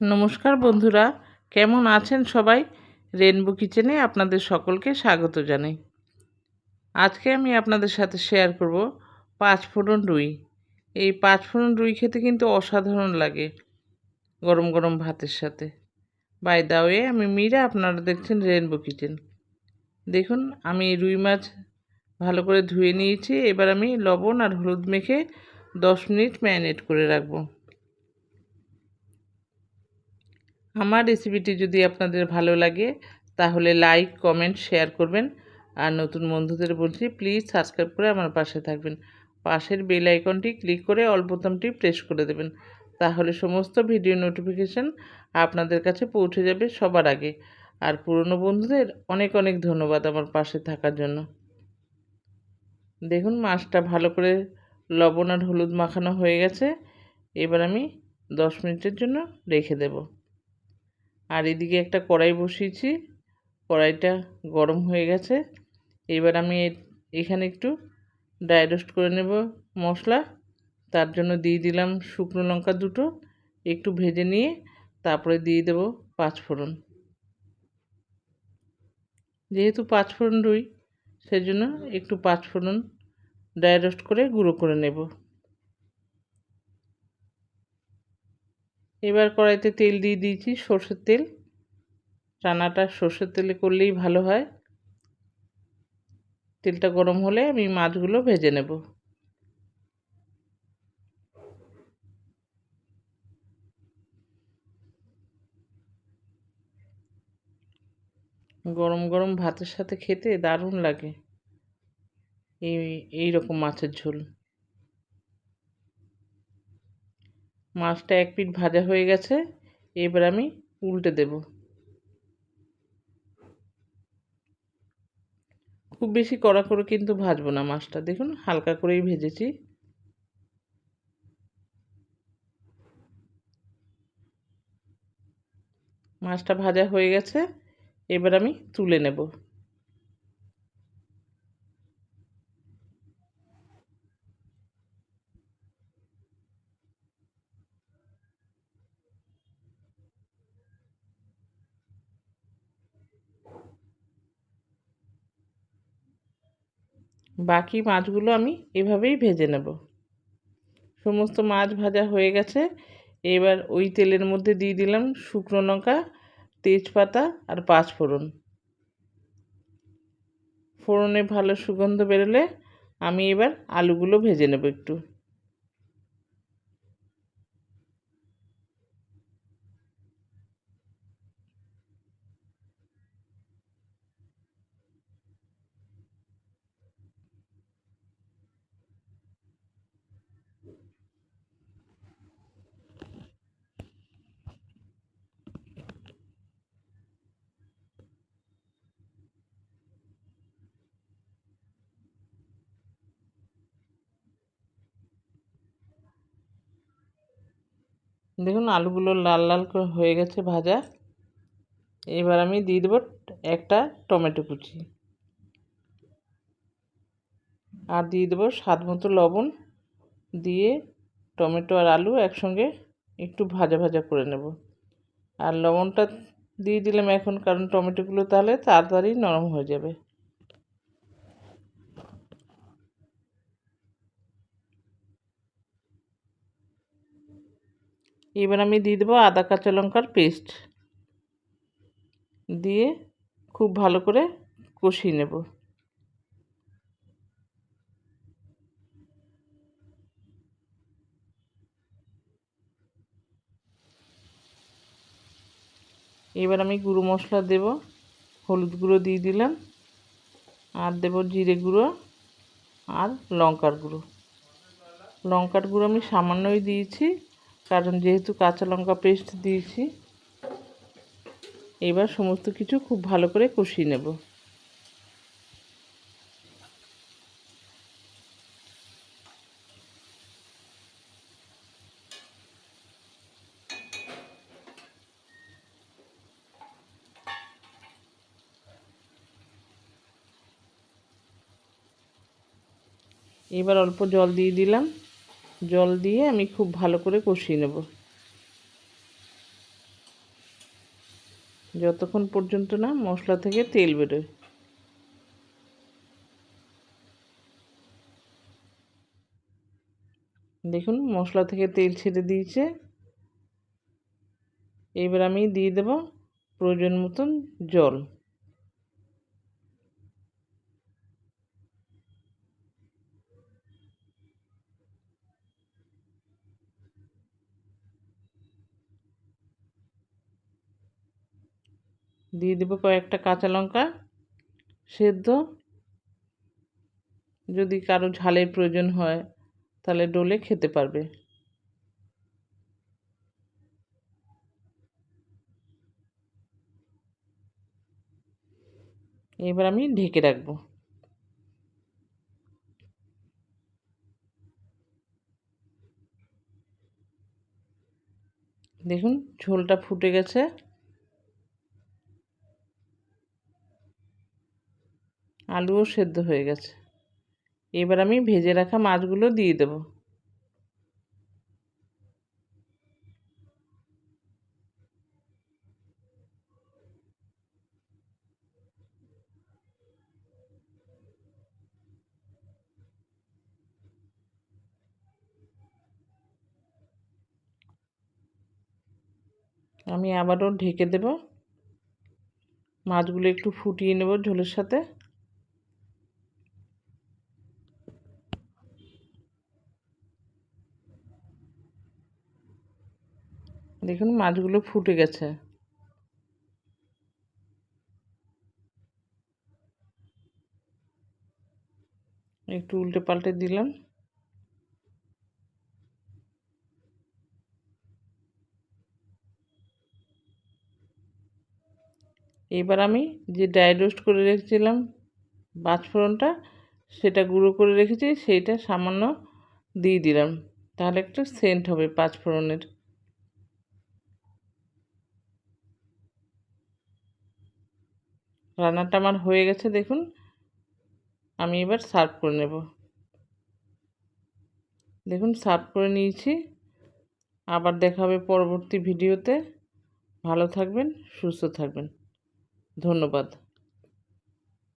নমস্কার বন্ধুরা, কেমন আছেন সবাই? রেনবো কিচেনে আপনাদের সকলকে স্বাগত জানাই। আজকে আমি আপনাদের সাথে শেয়ার করব পাঁচ ফোড়ন রুই। এই পাঁচ ফোড়ন রুই খেতে কিন্তু অসাধারণ লাগে গরম গরম ভাতের সাথে। বাই দা ওয়ে আমি মীরা, আপনারা দেখছেন রেনবো কিচেন দেখুন, আমি রুই মাছ ভালো করে ধুয়ে নিয়েছি। এবার আমি লবণ আর হলুদ মেখে দশ মিনিট ম্যারিনেট করে রাখব। আমার রেসিপিটি যদি আপনাদের ভালো লাগে, তাহলে লাইক কমেন্ট শেয়ার করবেন। আর নতুন বন্ধুদের বলছি প্লিজ সাবস্ক্রাইব করে আমার পাশে থাকবেন। পাশের বেল আইকনটি ক্লিক করে অল বোতামটি প্রেস করে দেবেন। তাহলে সমস্ত ভিডিও নোটিফিকেশান আপনাদের কাছে পৌঁছে যাবে সবার আগে। আর পুরনো বন্ধুদের অনেক অনেক ধন্যবাদ আমার পাশে থাকার জন্য। দেখুন, মাছটা ভালো করে লবণ আর হলুদ মাখানো হয়ে গেছে। এবার আমি দশ মিনিটের জন্য রেখে দেবো। আর এদিকে একটা কড়াই বসিয়েছি। কড়াইটা গরম হয়ে গেছে। এবার আমি এখানে একটু ড্রাই রোস্ট করে নেব মশলা। তার জন্য দিয়ে দিলাম শুকনো লঙ্কা দুটো। একটু ভেজে নিয়ে তারপরে দিয়ে দেব পাঁচফোড়ন। যেহেতু পাঁচফোড়ন রুই, সেজন্য একটু পাঁচফোড়ন ড্রাই রোস্ট করে গুঁড়ো করে নেব। এবার কড়াইতে তেল দিয়ে দিয়েছি সর্ষের তেল। রান্নাটা সর্ষের তেলে করলেই ভালো হয়। তেলটা গরম হলে আমি মাছগুলো ভেজে নেব। গরম গরম ভাতের সাথে খেতে দারুণ লাগে। এই এই রকম মাছের ঝোল। মাছটা এক পিঠ ভাজা হয়ে গেছে, এবার আমি উল্টে দেব। খুব বেশি কড়া করে কিন্তু ভাজবো না মাছটা, দেখুন হালকা করেই ভেজেছি। মাছটা ভাজা হয়ে গেছে, এবার আমি তুলে নেব। বাকি মাছগুলো আমি এভাবেই ভেজে নেব। সমস্ত মাছ ভাজা হয়ে গেছে। এবার ওই তেলের মধ্যে দিয়ে দিলাম শুকনো লঙ্কা, তেজপাতা আর পাঁচ ফোড়ন। ফোড়নে ভালো সুগন্ধ বেরোলে আমি এবার আলুগুলো ভেজে নেব একটু। দেখুন আলুগুলো লাল লাল করে হয়ে গেছে ভাজা। এবার আমি দিয়ে দেবো একটা টমেটো কুচি। আর দিয়ে দেবো স্বাদ মতো লবণ। দিয়ে টমেটো আর আলু একসঙ্গে একটু ভাজা ভাজা করে নেব। আর লবণটা দিয়ে দিলাম এখন, কারণ টমেটোগুলো তাহলে তাড়াতাড়ি নরম হয়ে যাবে। এবার আমি দিয়ে দেবো আদা, কাঁচা লঙ্কার পেস্ট। দিয়ে খুব ভালো করে কষিয়ে নেব। এবার আমি গুঁড়ো মশলা দেব, হলুদ গুঁড়ো দিয়ে দিলাম, আর দেব জিরে গুঁড়ো আর লঙ্কার গুঁড়ো। লঙ্কার গুঁড়ো আমি সামান্যই দিয়েছি। কারণ যেহেতু কাঁচা লঙ্কা পেস্ট দিয়েছি, এবার সমস্ত কিছু খুব ভালো করে কষিয়ে নেব। এবার অল্প জল দিয়ে দিলাম। জল দিয়ে আমি খুব ভালো করে কষিয়ে নেব। যতক্ষণ পর্যন্ত না মশলা থেকে তেল বেরোয়। দেখুন, মশলা থেকে তেল ছেড়ে দিয়েছে। এবার আমি দিয়ে দেব প্রয়োজন মতন জল। দিয়ে দেবো কয়েকটা কাঁচা লঙ্কা সেদ্ধ। যদি কারও ঝালের প্রয়োজন হয়, তাহলে ডোলে খেতে পারবে। এবার আমি ঢেকে রাখব। দেখুন, ঝোলটা ফুটে গেছে। আলুও সেদ্ধ হয়ে গেছে। এবার আমি ভেজে রাখা মাছগুলো দিয়ে দেব। আমি আবারও ঢেকে দেব। মাছগুলো একটু ফুটিয়ে নেব ঝোলের সাথে। দেখুন মাছগুলো ফুটে গেছে। একটু উল্টে পাল্টে দিলাম। এবার আমি যে ড্রাই রোস্ট করে রেখেছিলাম পাঁচফোড়নটা সেটা গুঁড়ো করে রেখেছি, সেইটা সামান্য দিয়ে দিলাম। তাহলে একটু সেন্ট হবে পাঁচফোড়নের রান্নাটা আমার হয়ে গেছে, দেখুন। আমি এবার সার্ভ করে নেব। দেখুন, সার্ভ করে নিয়েছি। আবার দেখা হবে পরবর্তী ভিডিওতে। ভালো থাকবেন, সুস্থ থাকবেন। ধন্যবাদ।